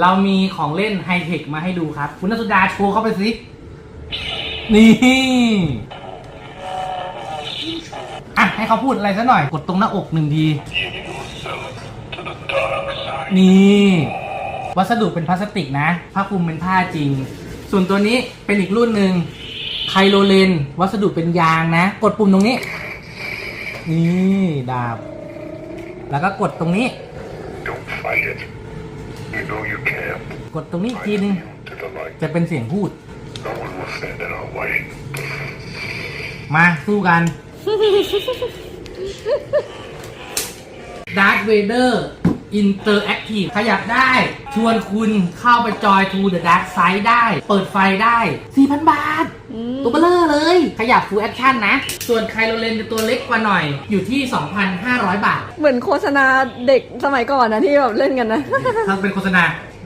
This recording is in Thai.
เรามีของเล่นไฮเทคมาให้ดูครับ คุณนสุดาโชว์เข้าไปสิ นี่อะให้เขาพูดอะไรซะหน่อย กดตรงหน้าอกหนึ่งทีนี่วัสดุเป็นพลาสติกนะผ้าคลุมเป็นผ้าจริง ส่วนตัวนี้เป็นอีกรุ่นหนึ่งไคโลเลน วัสดุเป็นยางนะ กดปุ่มตรงนี้ นี่ดาบ แล้วก็กดตรงนี้ Don't fight it. You know you can't. กดตรงนี้อีกทีนึง To the light. จะเป็นเสียงพูด No one will stand in our way. มาสู้กัน Darth Vader Interactive ขยับได้ ชวนคุณเข้าไปจอย To the Dark Side ได้ เปิดไฟได้ 4,000 บาท ตัวเบลเลอร์เลย ขยับ Full Action นะ ส่วนไคโลเลนจะตัวเล็กกว่าหน่อย อยู่ที่ 2,500 บาท เหมือนโฆษณาเด็กสมัยก่อนนะที่แบบเล่นกันนะ ถ้าเป็นโฆษณา